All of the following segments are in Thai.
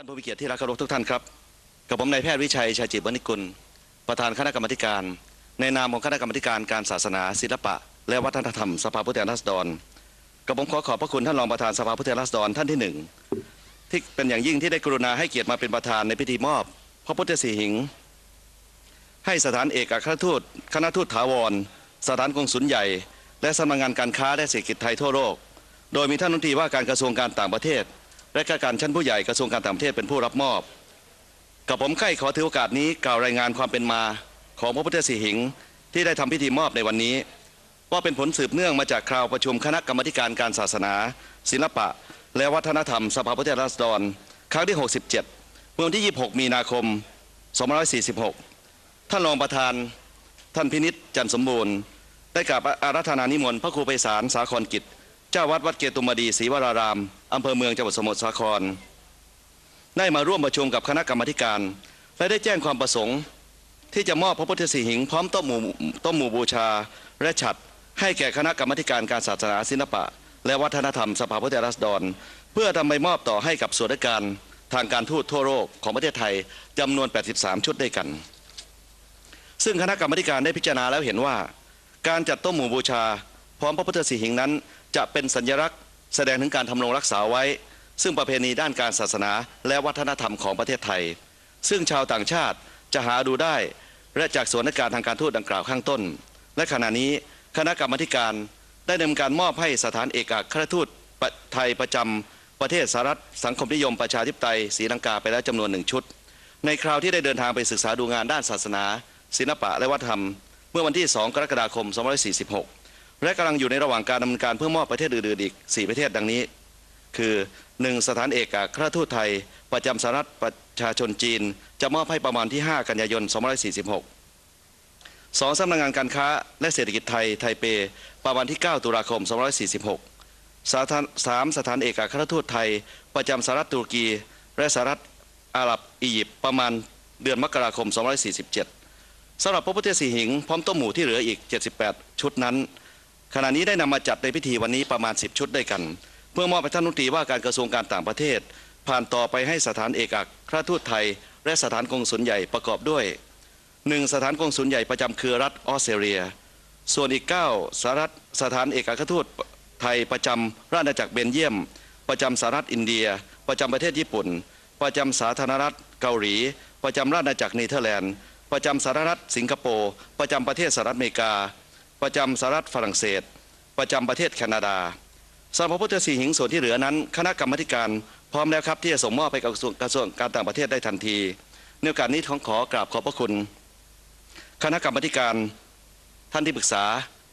ท่านผู้มีเกียรติที่รักเคารพทุกท่านครับ กับผมนายแพทย์วิชัยชัยจิตวณิกุล ประธานคณะกรรมการ ในนามของคณะกรรมการการศาสนาศิลปะ และวัฒนธรรมสภาผู้แทนราษฎรกับผมขอขอบพระคุณท่านรองประธานสภาผู้แทนราษฎรท่านที่หนึ่งที่เป็นอย่างยิ่งที่ได้กรุณาให้เกียรติมาเป็นประธานในพิธีมอบ พระพุทธสีหิง ให้สถานเอกอัครทูตคณะทูตถาวร สถานกงสุลใหญ่ และสำนักงานการค้าและเศรษฐกิจไทยทั่วโลก โดยมีท่านรัฐมนตรีว่าการกระทรวงการต่างประเทศ และข้าราชการชั้นผู้ใหญ่กระทรวงการต่างประเทศเป็นผู้รับมอบ กับผมใกล้ขอถือโอกาสนี้กล่าวรายงานความเป็นมาของพระพุทธสีหิงที่ได้ทำพิธีมอบในวันนี้ ว่าเป็นผลสืบเนื่องมาจากคราวประชุมคณะกรรมการการศาสนา ศิลปะ และวัฒนธรรมสภาผู้แทนราษฎร ครั้งที่ 67 เมื่อวันที่ 26 มีนาคม 2546 ท่านรองประธาน ท่านพินิษจันสมบูรณ์ ได้กราบอารัธนานิมนต์พระครูไพศาลสาครกิจ เจ้าวัดวัดเกตุมดีศรีวราราม อำเภอเมืองจังหวัดสมุทรสาคร ได้มาร่วมประชุมกับคณะกรรมการ และได้แจ้งความประสงค์ ที่จะมอบพระพุทธสีหิงพร้อมต้มหมูต้มหมูบูชา และฉัดให้แก่คณะกรรมการการศาสนาศิลปะ และวัฒนธรรมสภาผู้แทนราษฎร เพื่อทำไปมอบต่อให้กับส่วนราชการทางการทูตทั่วโลกของประเทศไทยจำนวน 83 ชุดด้วยกัน ซึ่งคณะกรรมการได้พิจารณาแล้วเห็นว่า การจัดโต้มหมู่บูชา พร้อมพระพุทธสีหิงนั้น จะเป็นสัญลักษณ์แสดงถึงการทำรงรักษาไว้ ซึ่งประเพณีด้านการศาสนา และวัฒนธรรมของประเทศไทย ซึ่งชาวต่างชาติจะหาดูได้ และจากส่วนราชการทางการทูตดังกล่าวข้างต้น และขณะนี้คณะกรรมการได้ดำเนินการมอบให้สถานเอกอัครทูตไทยประจำประเทศสหรัฐสังคมนิยมประชาธิปไตยศรีลังกาไปแล้วจำนวนหนึ่งชุด ในคราวที่ได้เดินทางไปศึกษาดูงานด้านศาสนา ศิลปะและวัฒนธรรม เมื่อวันที่ 2 กรกฎาคม 2546 และกำลังอยู่ในระหว่างการดำเนินการเพื่อมอบประเทศอื่นๆอีก 4 ประเทศดังนี้ คือ 1. สถานเอกอัครทูตไทย ประจำสหรัฐประชาชนจีน จะมอบให้ประมาณที่ 5 กันยายน 2546 2. สำนักงานการค้าและเศรษฐกิจไทย ไทเป ประมาณที่ 9 ตุลาคม 2546สถานสามสถานเอกอัครทูตไทย ประจำสหรัฐตุรกี และสหรัฐอาหรับอียิปต์ประมาณเดือนมกราคม 2547สำหรับพระพุทธสีหิง พร้อมต้มหมูที่เหลืออีก 78 ชุดนั้น ขณะนี้ได้นำมาจัดในพิธีวันนี้ประมาณ 10 ชุดด้วยกัน เพื่อมอบให้ท่านรัฐมนตรีว่าการกระทรวงการต่างประเทศ ผ่านต่อไปให้สถานเอกอัครทูตไทย และสถานกงสุลใหญ่ประกอบด้วย 1. สถานกงสุลใหญ่ประจำเครือรัฐออสเตรเลีย ส่วนอีก 9 สหรัฐสถานเอกอัครทูตไทยประจำราชอาณาจักรเบนเยียม ประจำสหรัฐอินเดีย ประจำประเทศญี่ปุ่น ประจำสาธารณรัฐเกาหลี ประจำราชอาณาจักรเนเธอร์แลนด์ ประจำสหรัฐสิงคโปร์ประจำประเทศสหรัฐอเมริกา ประจำสหรัฐฝรั่งเศส ประจำประเทศแคนาดาสำหรับพระพุทธสีหิงส่วนที่เหลือนั้น คณะกรรมาธิการพร้อมแล้วครับที่จะส่งมอบไปกับกระทรวงกระทรวงการต่างประเทศได้ทันทีในโอกาสนี้ท้องขอกราบขอบพระคุณ คณะกรรมการท่านที่ปรึกษา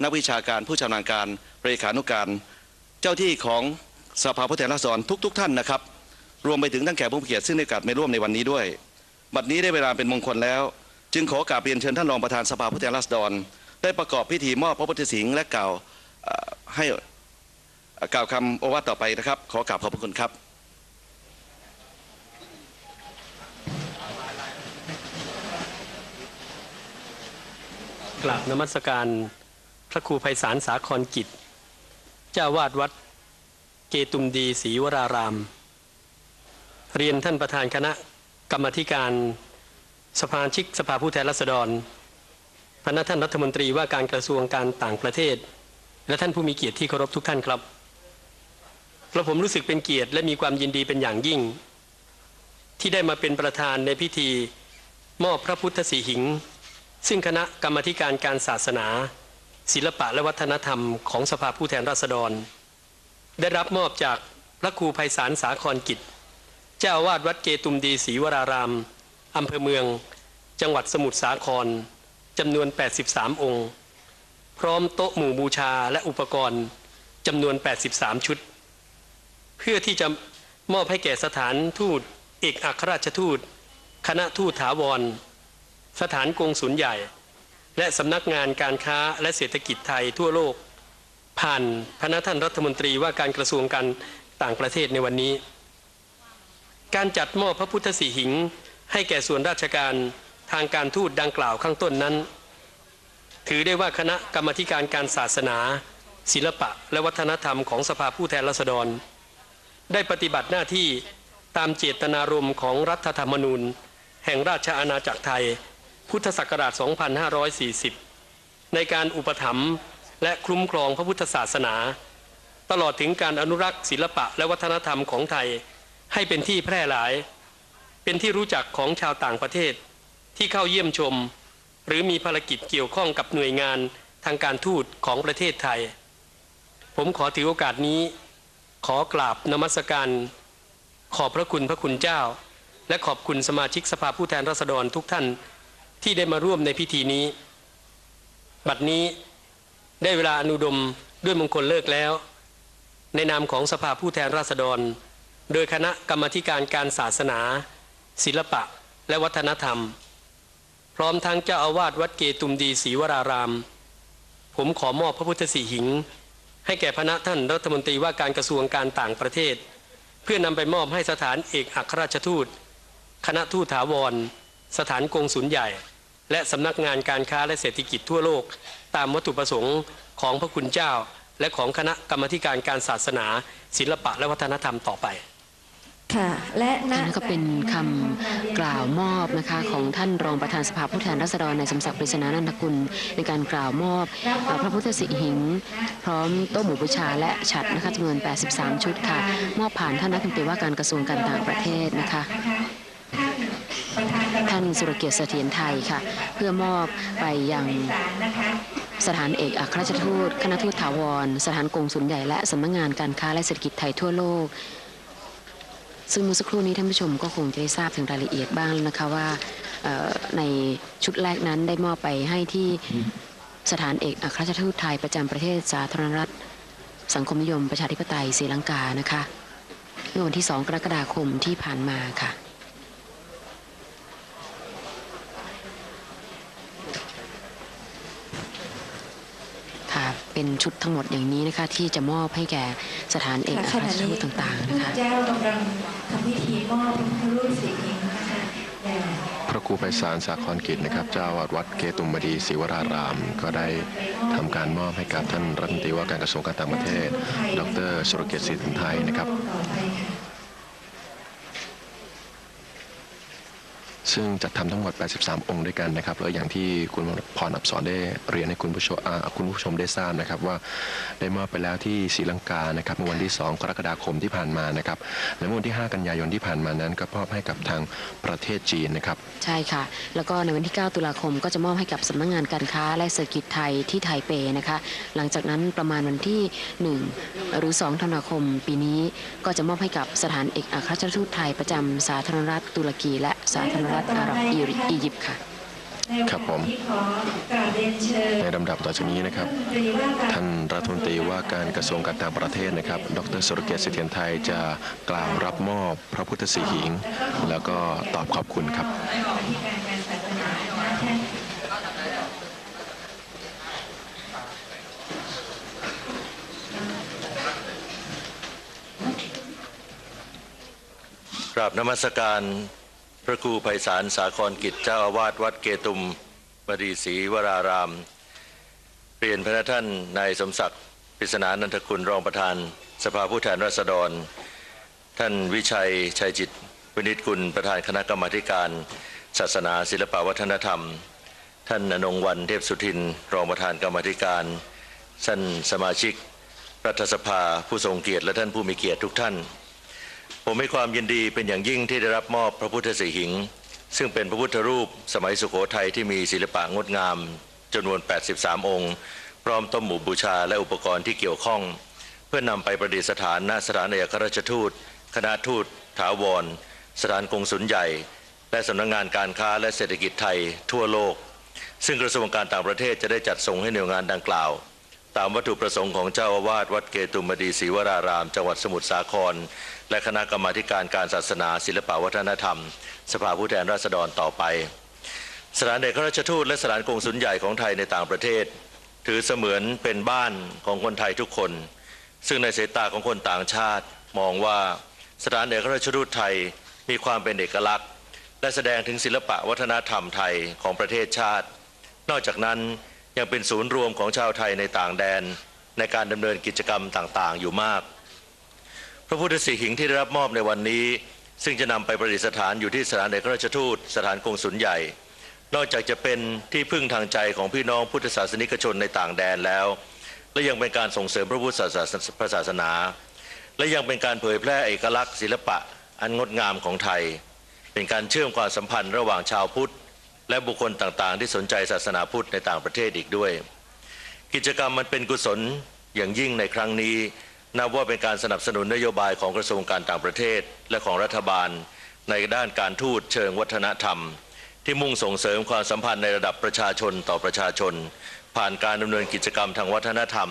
นักวิชาการผู้ชำนาญการเลขานุการ เจ้าที่ของสภาผู้แทนราษฎรทุก ๆท่านนะครับ รวมไปถึงท่านแขกผู้เกียรติซึ่งได้กราบไม่ร่วมในวันนี้ด้วย บัดนี้ได้เวลาเป็นมงคลแล้ว จึงขอกราบเรียนเชิญท่านรองประธานสภาผู้แทนราษฎร ได้ประกอบพิธีมอบพระพุทธสิงห์และกล่าวให้เกล่าวคำโอวาทต่อไปนะครับ ขอกราบขอบพระคุณครับกราบนมัสการพระครูไพศาลสาครกิจ เจ้าวาดวัดเกตุมดีศรีวราราม เรียนท่านประธานคณะกรรมธิการสภาชิกสภาผู้แทนราษฎร พนักท่านรัฐมนตรีว่าการกระทรวงการต่างประเทศ และท่านผู้มีเกียรติที่เคารพทุกท่านครับกระผมรู้สึกเป็นเกียรติและมีความยินดีเป็นอย่างยิ่ง ที่ได้มาเป็นประธานในพิธี มอบพระพุทธสีหิง ซึ่งคณะกรรมการการศาสนา ศิลปะและวัฒนธรรมของสภาผู้แทนราษฎร ได้รับมอบจากพระครูไพศาลสาครกิจ เจ้าวาดวัดเกตุมดีศรีวรารามอำเภอเมือง จังหวัดสมุทรสาคร จำนวน 83 องค์ พร้อมโต๊ะหมู่บูชาและอุปกรณ์จำนวน 83 ชุด เพื่อที่จะมอบให้แก่สถานทูต เอกอัครราชทูต คณะทูตถาวร สถานกงสุลใหญ่ และสำนักงานการค้าและเศรษฐกิจไทยทั่วโลก ผ่านพระท่านรัฐมนตรีว่าการกระทรวงการต่างประเทศในวันนี้ การจัดมอบพระพุทธสีหิง ให้แก่ส่วนราชการ ทางการทูตดังกล่าวข้างต้นนั้น ถือได้ว่าคณะกรรมธิการการศาสนา ศิลปะ และวัฒนธรรมของสภาผู้แทนราษฎร ได้ปฏิบัติหน้าที่ตามเจตนารมณ์ของรัฐธรรมนูญ แห่งราชอาณาจักรไทย พุทธศักราช 2540 ในการอุปถัมภ์และคุ้มครองพระพุทธศาสนา ตลอดถึงการอนุรักษ์ศิลปะและวัฒนธรรมของไทย ให้เป็นที่แพร่หลาย เป็นที่รู้จักของชาวต่างประเทศ ที่เข้าเยี่ยมชม หรือมีภารกิจเกี่ยวข้องกับหน่วยงานทางการทูตของประเทศไทย ผมขอถือโอกาสนี้ ขอกราบนมัสการ ขอบพระคุณพระคุณเจ้า และขอบคุณสมาชิกสภาผู้แทนราษฎรทุกท่านที่ได้มาร่วมในพิธีนี้ บัดนี้ได้เวลาอนุดมด้วยมงคลเลิกแล้ว ในนามของสภาผู้แทนราษฎร โดยคณะกรรมการการศาสนา ศิลปะ และวัฒนธรรม พร้อมทั้งเจ้าอาวาสวัดเกตุมดีศรีวราราม ผมขอมอบพระพุทธสีหิง ให้แก่พระท่านรัฐมนตรีว่าการกระทรวงการต่างประเทศ เพื่อนำไปมอบให้สถานเอกอัครราชทูต คณะทูตถาวร สถานกงสุลใหญ่ และสำนักงานการค้าและเศรษฐกิจทั่วโลก ตามวัตถุประสงค์ของพระคุณเจ้า และของคณะกรรมธิการการศาสนา ศิลปะและวัฒนธรรมต่อไป ค่ะและนั่นก็เป็นคำกล่าวมอบนะคะของท่านรองประธานสภาผู้แทนราษฎรในายสมศักดิ์ปริศนานันทกุล ในการกล่าวมอบพระพุทธสิหิง พร้อมโต๊ะหมู่บูชาและฉัดนะคะจำนวน 83 ชุดค่ะ มอบผ่านท่านรัฐมนตรีว่าการกระทรวงการต่างประเทศนะคะท่านสุรเกียรติเสถียรไทยค่ะ เพื่อมอบไปยังสถานเอกอัครราชทูต คณะทูตถาวร สถานกงสุลใหญ่และสำนักงานการค้าและเศรษฐกิจไทยทั่วโลก ซึ่งเมื่อสักครู่นี้ท่านผู้ชมก็คงจะได้ทราบถึงรายละเอียดบ้างแล้วนะคะว่าในชุดแรกนั้นได้มอบไปให้ที่สถานเอกอัครราชทูตไทยประจำประเทศสาธารณรัฐ สังคมนิยมประชาธิปไตยศรีลังกานะคะเมื่อวันที่ 2 กรกฎาคมที่ผ่านมาค่ะ เป็นชุดทั้งหมดอย่างนี้นะคะ ที่จะมอบให้แก่สถานเอกอัครราชทูตต่างๆนะคะเจ้ากำลังทำพิธีมอบพระพุทธรูปสีหิงนะคะแด่พระครูไพศาลสาครกิจนะครับ เจ้าอาวาสวัดเกตุมบดีศรีวราราม ก็ได้ทำการมอบให้กับท่านรัฐมนตรีว่าการกระทรวงการต่างประเทศ ดรสุรเกียรติศรีถึงไทยนะครับ ซึ่งจัดทำทั้งหมด 83 องค์ด้วยกันนะครับแล้วอย่างที่คุณพรอับสอนได้เรียนให้คุณผู้ชมคุณผู้ชมได้ทราบนะครับว่าได้มอบไปแล้วที่ศรีลังกานะครับเมื่อวันที่ 2 กรกฎาคมที่ผ่านมานะครับและเมื่อวันที่ 5 กันยายนที่ผ่านมานั้น ก็มอบให้กับทางประเทศจีนนะครับใช่ค่ะ แล้วก็ในวันที่ 9 ตุลาคมก็จะมอบให้กับสำนักงงานการค้าและเศรษฐกิจไทยที่ไทเปนะคะหลังจากนั้นประมาณวันที่ 1 หรือ 2 ธันวาคม ปีนี้ก็จะมอบให้กับสถานเอกอัครราชทูตไทยประจำสาธารณรัฐตุรกีและสาธารณรัฐอาหรับอีริอียิปต์ค่ะครับผมในวันนี้ขอกราบเรียนเชิญในลำดับต่อจากนี้นะครับ ท่านรัฐมนตรีว่าการกระทรวงการต่างประเทศนะครับ ดรสุรเกียรติเสถียรไทยจะกล่าวรับมอบพระพุทธสีหิง แล้วก็ตอบขอบคุณครับที่การงานศาสนานะคะท่านกราบนมัสการ พระครูไพศาลสาครกิจเจ้าอาวาสวัดเกตุมบดีศรีวรารามเรียนพระท่านนายสมศักดิ์ปริศนานันทคุณรองประธาน สภาผู้แทนราษฎร ท่านวิชัยชัยจิตวินิจกุลประธานคณะกรรมาการ ศาสนาศิลปวัฒนธรรม ท่านอนงวันเทพสุทิน รองประธานกรรมาการท่านสมาชิก รัฐสภาผู้ทรงเกียรติและท่านผู้มีเกียรติทุกท่าน ผมมีความยินดีเป็นอย่างยิ่งที่ได้รับมอบพระพุทธสีหิง ซึ่งเป็นพระพุทธรูปสมัยสุโขทัยที่มีศิลปะงดงามจำนวน 83 องค์ พร้อมต้มหมู่บูชาและอุปกรณ์ที่เกี่ยวข้อง เพื่อนำไปประดิษฐานณสถานเอกอัครราชทูต คณะทูต ถาวร สถานกงสุลใหญ่ และสำนักงานการค้าและเศรษฐกิจไทยทั่วโลก ซึ่งกระทรวงการต่างประเทศจะได้จัดส่งให้หน่วยงานดังกล่าว ตามวัตถุประสงค์ของเจ้าอาวาสวัดเกตุมบดีศรีวราราม จังหวัดสมุทรสาคร และคณะกรรมาการการศาสนา ศิลปวัฒนธรรม สภาผู้แทนราษฎรต่อไป สถานเอกราชทูตและสถานกงสุลใหญ่ของไทยในต่างประเทศ ถือเสมือนเป็นบ้านของคนไทยทุกคน ซึ่งในสายตาของคนต่างชาติมองว่าสถานเอกรราชทูตไทยมีความเป็นเอกลักษณ์ และแสดงถึงศิลปะวัฒนธรรมไทยของประเทศชาติ นอกจากนั้น ยังเป็นศูนย์รวมของชาวไทยในต่างแดนในการดำเนินกิจกรรมต่างๆ อยู่มาก พระพุทธสีหิงที่ได้รับมอบในวันนี้ ซึ่งจะนำไปประดิษฐานอยู่ที่สถานเอกราชทูต สถานกงสุลใหญ่ นอกจากจะเป็นที่พึ่งทางใจของพี่น้องพุทธศาสนิกชนในต่างแดนแล้ว และยังเป็นการส่งเสริมพระพุทธศาสนา และยังเป็นการเผยแพร่เอกลักษณ์ศิลปะ อันงดงามของไทย เป็นการเชื่อมความสัมพันธ์ระหว่างชาวพุทธ และบุคคลต่างๆ ที่สนใจศาสนาพุทธในต่างประเทศอีกด้วย กิจกรรมมันเป็นกุศลอย่างยิ่งในครั้งนี้ นับว่าเป็นการสนับสนุนนโยบายของกระทรวงการต่างประเทศ และของรัฐบาล ในด้านการทูตเชิงวัฒนธรรม ที่มุ่งส่งเสริมความสัมพันธ์ในระดับประชาชนต่อประชาชน ผ่านการดำเนินกิจกรรมทางวัฒนธรรม